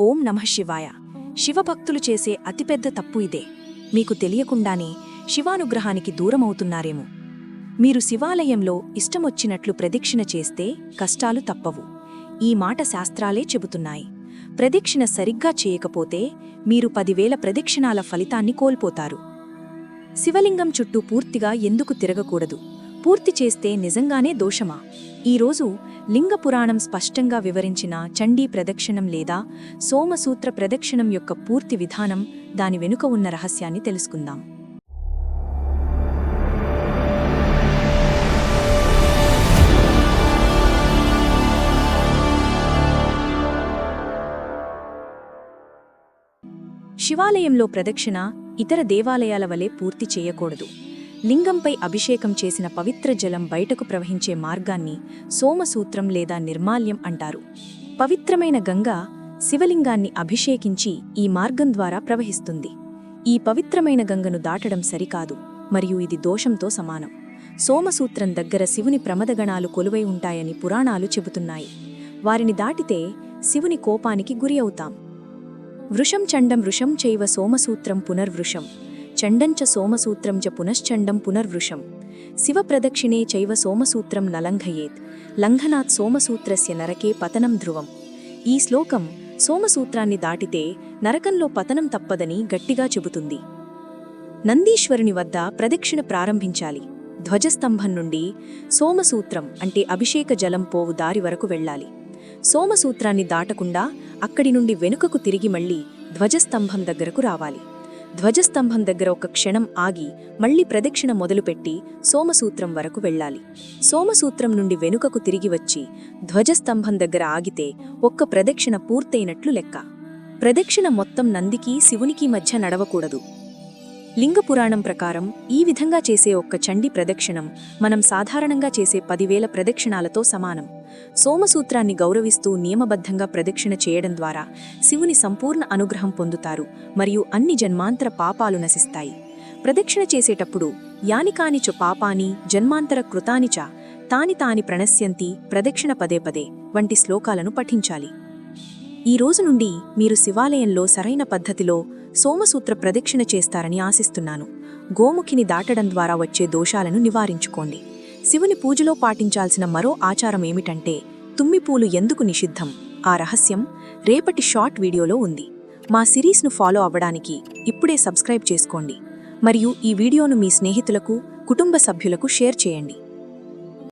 ఓం నమః శివాయ. శివభక్తులు చేసే అతిపెద్ద తప్పు ఇదే. మీకు తెలియకుండానే శివానుగ్రహానికి దూరమవుతున్నారేమో. మీరు శివాలయంలో ఇష్టమొచ్చినట్లు ప్రదక్షిణ చేస్తే కష్టాలు తప్పవు. ఈ మాట శాస్త్రాలే చెబుతున్నాయి. ప్రదక్షిణ సరిగ్గా చేయకపోతే మీరు పదివేల ప్రదక్షిణాల ఫలితాన్ని కోల్పోతారు. శివలింగం చుట్టూ పూర్తిగా ఎందుకు తిరగకూడదు? పూర్తి చేస్తే నిజంగానే దోషమా? ఈరోజు లింగ పురాణం స్పష్టంగా వివరించిన చండీ ప్రదక్షిణం లేదా సోమసూత్ర ప్రదక్షిణం యొక్క పూర్తి విధానం దాని వెనుక ఉన్న రహస్యాన్ని తెలుసుకుందాం. శివాలయంలో ప్రదక్షిణ ఇతర దేవాలయాల వలె పూర్తి చేయకూడదు. లింగంపై అభిషేకం చేసిన పవిత్ర జలం బయటకు ప్రవహించే మార్గాన్ని సోమసూత్రం లేదా నిర్మాల్యం అంటారు. పవిత్రమైన గంగ శివలింగాన్ని అభిషేకించి ఈ మార్గం ద్వారా ప్రవహిస్తుంది. ఈ పవిత్రమైన గంగను దాటడం సరికాదు మరియు ఇది దోషంతో సమానం. సోమసూత్రం దగ్గర శివుని ప్రమదగణాలు కొలువై ఉంటాయని పురాణాలు చెబుతున్నాయి. వారిని దాటితే శివుని కోపానికి గురి అవుతాం. వృషం చండం వృషం చైవ సోమసూత్రం పునర్వృషం. చండంచ సోమసూత్రం చ పునశ్చండం పునర్వృషం. శివప్రదక్షిణే చైవ సోమసూత్రం నలంఘయేత్. లంఘనాత్ సోమసూత్రస్య నరకే పతనం ధ్రువం. ఈ శ్లోకం సోమసూత్రాన్ని దాటితే నరకంలో పతనం తప్పదని గట్టిగా చెబుతుంది. నందీశ్వరుని వద్ద ప్రదక్షిణ ప్రారంభించాలి. ధ్వజస్తంభం నుండి సోమసూత్రం అంటే అభిషేక జలం పోవు దారి వరకు వెళ్ళాలి. సోమసూత్రాన్ని దాటకుండా అక్కడి నుండి వెనుకకు తిరిగి మళ్ళీ ధ్వజస్తంభం దగ్గరకు రావాలి. ధ్వజస్తంభం దగ్గర ఒక క్షణం ఆగి మళ్ళీ ప్రదక్షిణ మొదలుపెట్టి సోమసూత్రం వరకు వెళ్ళాలి. సోమసూత్రం నుండి వెనుకకు తిరిగి వచ్చి ధ్వజస్తంభం దగ్గర ఆగితే ఒక్క ప్రదక్షిణ పూర్తయినట్లు లెక్క. ప్రదక్షిణ మొత్తం నందికి శివునికి మధ్య నడవకూడదు. లింగ పురాణం ప్రకారం ఈ విధంగా చేసే ఒక్క చండి ప్రదక్షిణం మనం సాధారణంగా చేసే పదివేల ప్రదక్షిణాలతో సమానం. సోమసూత్రాన్ని గౌరవిస్తూ నియమబద్ధంగా ప్రదక్షిణ చేయడం ద్వారా శివుని సంపూర్ణ అనుగ్రహం పొందుతారు మరియు అన్ని జన్మాంతర పాపాలు నశిస్తాయి. ప్రదక్షిణ చేసేటప్పుడు యానికానిచ పాపాని జన్మాంతర కృతానిచ తాని తాని ప్రణశ్యంతి ప్రదక్షిణ పదే పదే వంటి శ్లోకాలను పఠించాలి. ఈ రోజు నుండి మీరు శివాలయంలో సరైన పద్ధతిలో సోమసూత్ర ప్రదక్షిణ చేస్తారని ఆశిస్తున్నాను. గోముఖిని దాటడం ద్వారా వచ్చే దోషాలను నివారించుకోండి. శివుని పూజలో పాటించాల్సిన మరో ఆచారం ఏమిటంటే తుమ్మిపూలు ఎందుకు నిషిద్ధం? ఆ రహస్యం రేపటి షార్ట్ వీడియోలో ఉంది. మా సిరీస్ను ఫాలో అవ్వడానికి ఇప్పుడే సబ్స్క్రైబ్ చేసుకోండి. మరియు ఈ వీడియోను మీ స్నేహితులకు కుటుంబ సభ్యులకు షేర్ చేయండి.